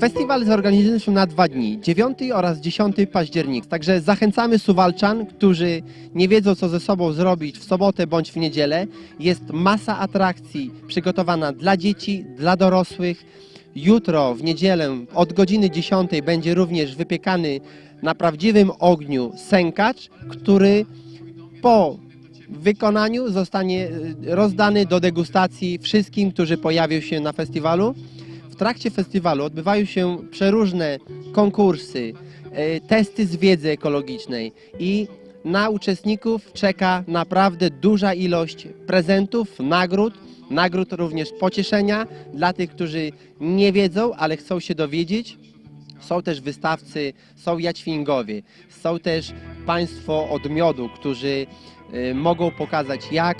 Festiwal zorganizujemy na dwa dni, 9 oraz 10 października. Także zachęcamy Suwalczan, którzy nie wiedzą co ze sobą zrobić w sobotę bądź w niedzielę. Jest masa atrakcji przygotowana dla dzieci, dla dorosłych. Jutro w niedzielę od godziny 10 będzie również wypiekany na prawdziwym ogniu sękacz, który po wykonaniu zostanie y, rozdany do degustacji wszystkim, którzy pojawią się na festiwalu. Trakcie festiwalu odbywają się przeróżne konkursy, e, testy z wiedzy ekologicznej i na uczestników czeka naprawdę duża ilość prezentów, nagród, nagród również pocieszenia dla tych, którzy nie wiedzą, ale chcą się dowiedzieć. Są też wystawcy, są jaćwingowie, są też państwo od miodu, którzy y, mogą pokazać, jak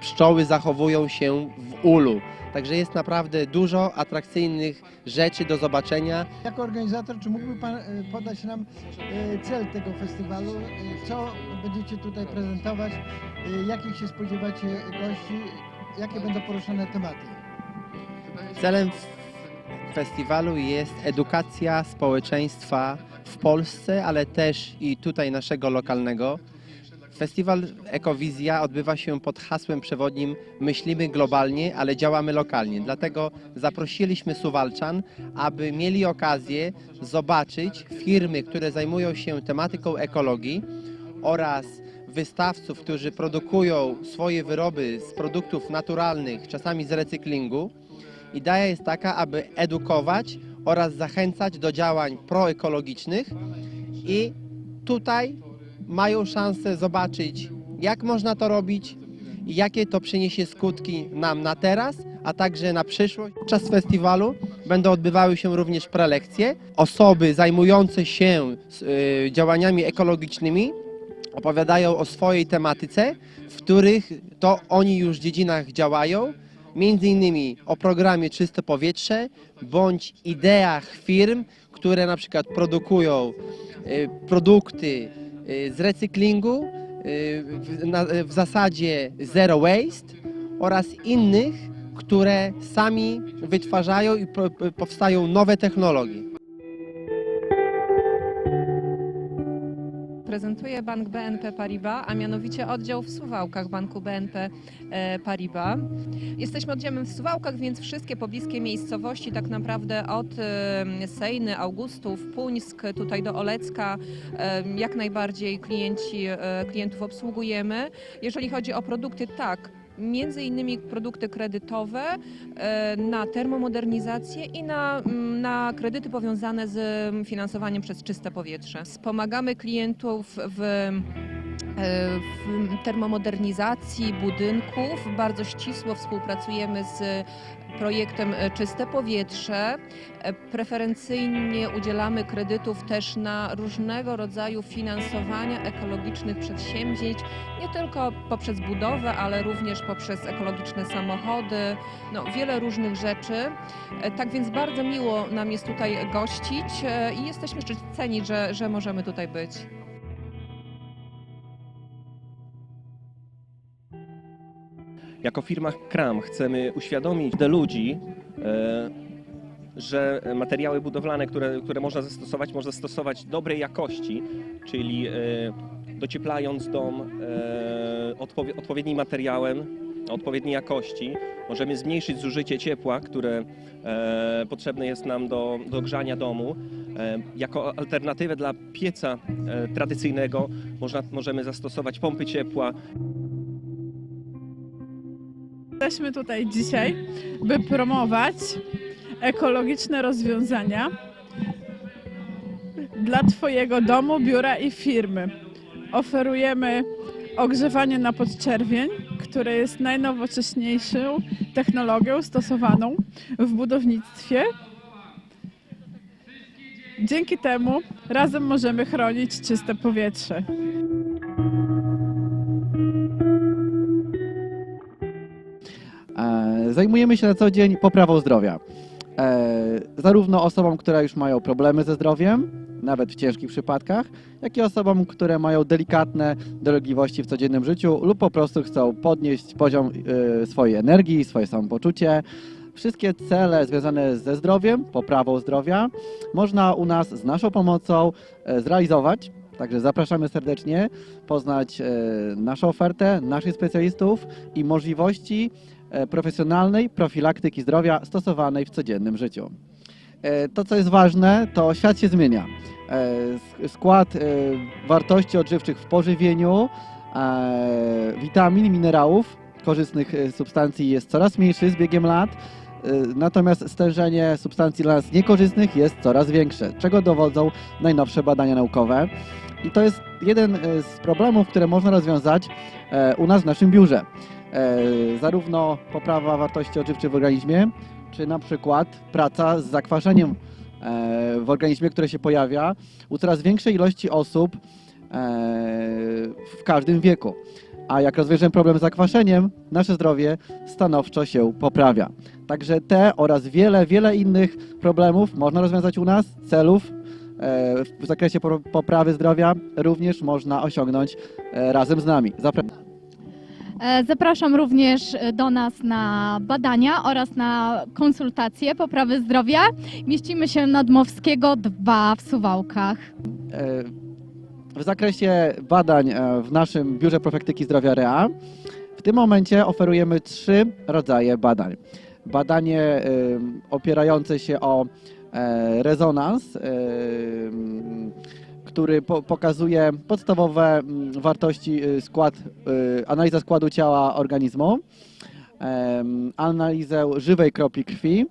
pszczoły zachowują się w ulu. Także jest naprawdę dużo atrakcyjnych rzeczy do zobaczenia. Jako organizator, czy mógłby Pan e, podać nam e, cel tego festiwalu? E, Co będziecie tutaj prezentować? E, Jakich się spodziewacie gości? Jakie będą poruszane tematy? Celem f- festiwalu jest edukacja społeczeństwa w Polsce, ale też i tutaj naszego lokalnego. Festiwal Ekowizja odbywa się pod hasłem przewodnim Myślimy globalnie, ale działamy lokalnie. Dlatego zaprosiliśmy Suwalczan, aby mieli okazję zobaczyć firmy, które zajmują się tematyką ekologii oraz wystawców, którzy produkują swoje wyroby z produktów naturalnych, czasami z recyklingu. Idea jest taka, aby edukować oraz zachęcać do działań proekologicznych i tutaj mają szansę zobaczyć, jak można to robić i jakie to przyniesie skutki nam na teraz, a także na przyszłość. Podczas festiwalu będą odbywały się również prelekcje. Osoby zajmujące się y, działaniami ekologicznymi opowiadają o swojej tematyce, w których to oni już dziedzinach działają, między innymi o programie Czyste Powietrze, bądź ideach firm, które na przykład produkują y, produkty z recyklingu y, w, zasadzie zero waste oraz innych, które sami wytwarzają i po, powstają nowe technologie. Prezentuje bank BNP Paribas, a mianowicie oddział w Suwałkach banku BNP e, Paribas. Jesteśmy oddziałem w Suwałkach, więc wszystkie pobliskie miejscowości, tak naprawdę od e, Sejny, Augustów, Puńsk, tutaj do Olecka, e, jak najbardziej klienci, klientów obsługujemy. Jeżeli chodzi o produkty, tak. Między innymi produkty kredytowe e, na termomodernizację i na, mm, na kredyty powiązane z mm, finansowaniem przez czyste powietrze. Wspomagamy klientów w w termomodernizacji budynków. Bardzo ścisło współpracujemy z projektem e, Czyste Powietrze. E, Preferencyjnie udzielamy kredytów też na różnego rodzaju finansowania ekologicznych przedsięwzięć, nie tylko poprzez budowę, ale również poprzez ekologiczne samochody, no, wiele różnych rzeczy. E, Tak więc bardzo miło nam jest tutaj gościć e, i jesteśmy szczyceni, że, że możemy tutaj być. Jako firma Kram chcemy uświadomić do ludzi, e, że materiały budowlane, które, które można zastosować, można stosować dobrej jakości, czyli e, docieplając dom e, odpowie, odpowiednim materiałem, odpowiedniej jakości, możemy zmniejszyć zużycie ciepła, które potrzebne jest nam do, do grzania domu. Jako alternatywę dla pieca tradycyjnego można, możemy zastosować pompy ciepła, Jesteśmy tutaj dzisiaj, by promować ekologiczne rozwiązania dla Twojego domu, biura i firmy. Oferujemy ogrzewanie na podczerwień, które jest najnowocześniejszą technologią stosowaną w budownictwie. Dzięki temu razem możemy chronić czyste powietrze. Zajmujemy się na co dzień poprawą zdrowia. E, Zarówno osobom, które już mają problemy ze zdrowiem, nawet w ciężkich przypadkach, jak i osobom, które mają delikatne dolegliwości w codziennym życiu lub po prostu chcą podnieść poziom e, swojej energii, swoje samopoczucie. Wszystkie cele związane ze zdrowiem, poprawą zdrowia można u nas z naszą pomocą e, zrealizować. Także zapraszamy serdecznie poznać e, naszą ofertę, naszych specjalistów i możliwości profesjonalnej profilaktyki zdrowia stosowanej w codziennym życiu. E, To, co jest ważne, to świat się zmienia. E, sk- Skład e, wartości odżywczych w pożywieniu, e, witamin, minerałów, korzystnych e, substancji jest coraz mniejszy z biegiem lat. e, Natomiast stężenie substancji dla nas niekorzystnych jest coraz większe, czego dowodzą najnowsze badania naukowe. I to jest jeden e, z problemów, które można rozwiązać e, u nas w naszym biurze. E, Zarówno poprawa wartości odżywczych w organizmie, czy na przykład praca z zakwaszeniem e, w organizmie, które się pojawia u coraz większej ilości osób e, w każdym wieku. A jak rozwiążemy problem z zakwaszeniem, nasze zdrowie stanowczo się poprawia. Także te oraz wiele, wiele innych problemów można rozwiązać u nas, celów w zakresie po- poprawy zdrowia również można osiągnąć razem z nami. Zapraszam. E, Zapraszam również e, do nas na badania oraz na konsultacje poprawy zdrowia. Mieścimy się na Dmowskiego 2 w Suwałkach. E, w zakresie badań w naszym Biurze Profektyki Zdrowia REA w tym momencie oferujemy trzy rodzaje badań. Badanie opierające się o rezonans, który po, pokazuje podstawowe m, wartości, e, skład, e, analiza składu ciała organizmu, analizę żywej kropli krwi,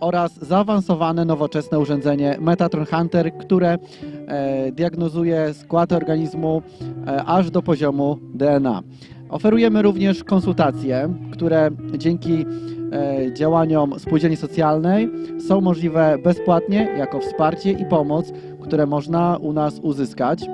oraz zaawansowane nowoczesne urządzenie Metatron Hunter, które e, diagnozuje skład organizmu e, aż do poziomu DNA. Oferujemy również konsultacje, które dzięki e, działaniom spółdzielni socjalnej są możliwe bezpłatnie jako wsparcie i pomoc, które można u nas uzyskać.